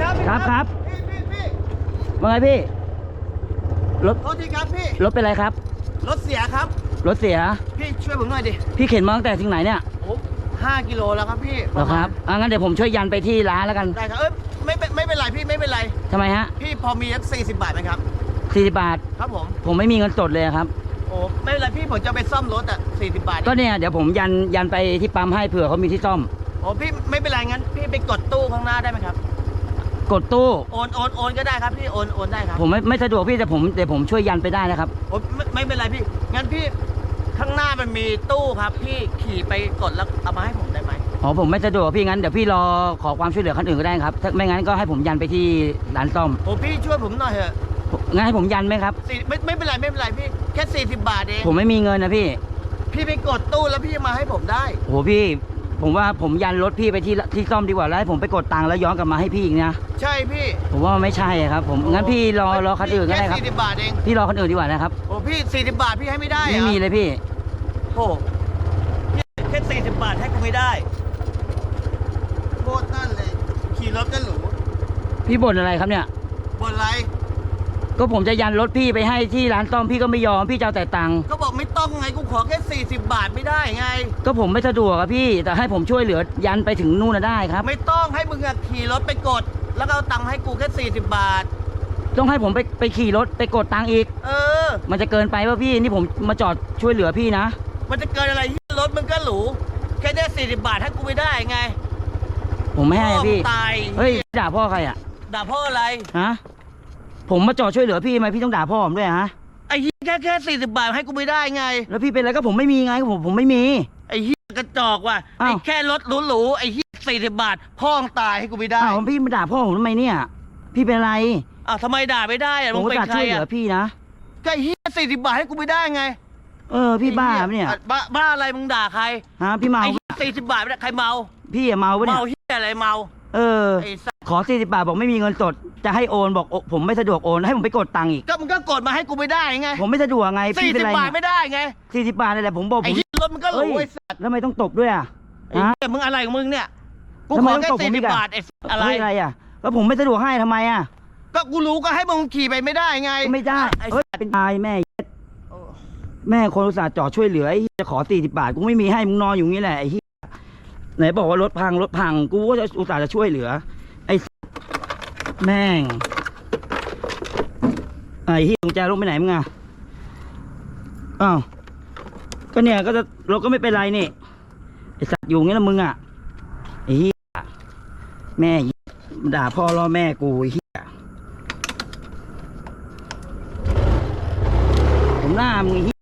ครับพี่ครับครับพี่พี่พี่ว่าไงพี่ รถ โทษทีครับพี่ รถเป็นไรครับ รถเสียครับ รถเสีย พี่ช่วยผมหน่อยดิพี่เข็นมาตั้งแต่ถึงไหนเนี่ยโอ้ห้ากิโลแล้วครับพี่เหรอครับอะงั้นเดี๋ยวผมช่วยยันไปที่ร้านแล้วกัน ได้ครับเอ้ยไม่เป็นไม่เป็นไรพี่ไม่เป็นไร ทำไมฮะพี่พอมีสักสี่สิบบาทไหมครับ40บาท ครับผม ผมไม่มีเงินสดเลยครับ โอ้ไม่เป็นไรพี่ผมจะไปซ่อมรถอะสี่สิบบาทก็เนี่ยเดี๋ยวผมยันยันไปที่ปั๊มให้เผื่อเขามีที่ซ่อม โอ้พี่ไม่เป็นไรงั้น พี่ไปกดตู้ข้างหน้าได้ไหมครับ กดตู้ โอนโอนโอนก็ได้ครับพี่โอนโอนได้ครับผมไม่ไม่สะดวกพี่แต่ผมแต่ผมช่วยยันไปได้นะครับ โอ้ไม่ไม่เป็นไรพี่ งั้นพี่ข้างหน้ามันมีตู้ครับ พี่ขี่ไปกดแล้วเอามาให้ผมได้ไหมอ๋อผมไม่สะดวกพี่งั้นเดี๋ยวพี่รอขอความช่วยเหลือคนอื่นก็ได้ครับถ้าไม่งั้นก็ให้ผมยันไปที่ร้านซ่อมโอ้พี่ช่วยผมหน่อยเถอะงั้นให้ผมยันไหมครับ สี่ไม่ไม่เป็นไรไม่เป็นไรพี่แค่สี่สิบบาทเองผมไม่มีเงินนะพี่พี่ไปกดตู้แล้วพี่มาให้ผมได้โอ้โหพี่ ผมว่าผมยันรถพี่ไปที่ที่ซ่อมดีกว่าแล้วให้ผมไปกดตังค์แล้วย้อนกลับมาให้พี่อีกนะใช่พี่ผมว่ามันไม่ใช่อะครับ ผมงั้นพี่รอรอคันอื่นก็ได้ครับแค่สี่สิบบาทเองพี่รอคนอื่นดีกว่านะครับโอ้พี่สี่สิบบาทพี่ให้ไม่ได้เหรอไม่มีเลยพี่โอ้พี่แค่สี่สิบบาทให้กูไม่ได้โคตรนั่นเลยขี่รถก็หรูพี่บ่นอะไรครับเนี่ยบนไร ก็ผมจะยันรถพี่ไปให้ที่ร้านซ่อมพี่ก็ไม่ยอมพี่จะเอาแต่ตังค์ก็บอกไม่ต้องไงกูขอแค่สี่สิบบาทไม่ได้ไง ก็ผมไม่สะดวกอะพี่ แต่ให้ผมช่วยเหลือยันไปถึงนู่นนะได้ครับ ไม่ต้องให้มึงอะขี่รถไปกด แล้วก็เอาตังค์มาให้กูแค่สี่สิบบาท ต้องให้ผมไปไปขี่รถไปกดตังค์อีก เออ มันจะเกินไปป่ะพี่นี่ผมมาจอดช่วยเหลือพี่นะ มันจะเกินอะไรที่รถมึงก็หรูแค่ได้สี่สิบบาทให้กูไม่ได้ไงผมไม่ให้อะพี่พ่อมึงตายเฮ้ยด่าพ่อใครอะด่าพ่ออะไร ฮะ ผมมาจอดช่วยเหลือพี่ทำไมพี่ต้องด่าพ่อผมด้วยฮะ ไอ้เหี้ยแค่แค่สี่สิบบาทให้กูไม่ได้ไง แล้วพี่เป็นอะไรก็ผมไม่มีไงผมผมไม่มี ไอ้เหี้ยกระจอกว่ะอ้าวไอ้แค่รถหรูๆไอ้เหี้ยสี่สิบบาท พ่อมึงตายให้กูไม่ได้ อ้าวพี่มาด่าพ่อผมทำไมเนี่ย พี่เป็นอะไรอ้าวทำไมด่าไม่ได้อะผมึมงก็เป็นจะใครช่วยเหลือะอพี่นะก็ไอ้เหี้ยสี่สิบบาทให้กูไม่ได้ไงเออพี่บ้าไอ้ปะหี้เนี่ยบ้าบ้าอะไรมึงด่าใครฮะพี่เมาไอ้ปะเหี้ยสี่สิบบาทไม่ได้ใครเมาพี่อะเมาปะเนี่ยเมาเหี้ยอะไรเมา เออ ไอ้สัส ขอสี่สิบบาทบอกไม่มีเงินสดจะให้โอนบอกโอผมไม่สะดวกโอนให้ผมไปกดตังค์อีก ก็มึงก็กดมาให้กูไม่ได้ไงผมไม่สะดวกไงสี่พี่เป็สินบไรบาทเนี่ยไม่ได้ไงสี่สิบบาทนี่แหละผมบอกไอ้ผมเหี้ยรถมันก็หรูเอ้ย ไอ้สัสแล้วทำไมต้องตบด้วยอะ ไอ้ฮะ เหี้ยมึงอะไรของมึงเนี่ยกูทำขไมอต้องแค่ตบผมสี่อีสิกบอะบาทไอ้สัสอะไร เฮ้ยอะไรอะแล้วผมไม่สะดวกให้ทำไมอะก็กูรู้ก็ให้มึงขี่ไปไม่ได้ไง ไม่ได้ไอ้เฮ้ยสัสเป็นตายแม่โอ้ แม่คนอุตส่าห์จอดช่วยเหลือไอ้เหี้ยจะขอสี่สิบบาทกูไม่มีให้มึงนอนอยู่งี้แหละไอ้เหี้ยไหนบอกว่ารถพังรถพังกูก็จะอุตส่าห์จะช่วยเหลือไอ้ แม่ง ไอ้เหี้ยกุญแจรถไปไหนมึงอะอ้าวก็เนี่ยก็จะเรถก็ไม่เป็นไรนี่ไอสัตว์อยู่งี้ละมึงอะไอ้เหี้ยแม่ด่าพ่อล่อแม่กูไอ้เหี้ยผมหน้ามึงไอ้เหี้ย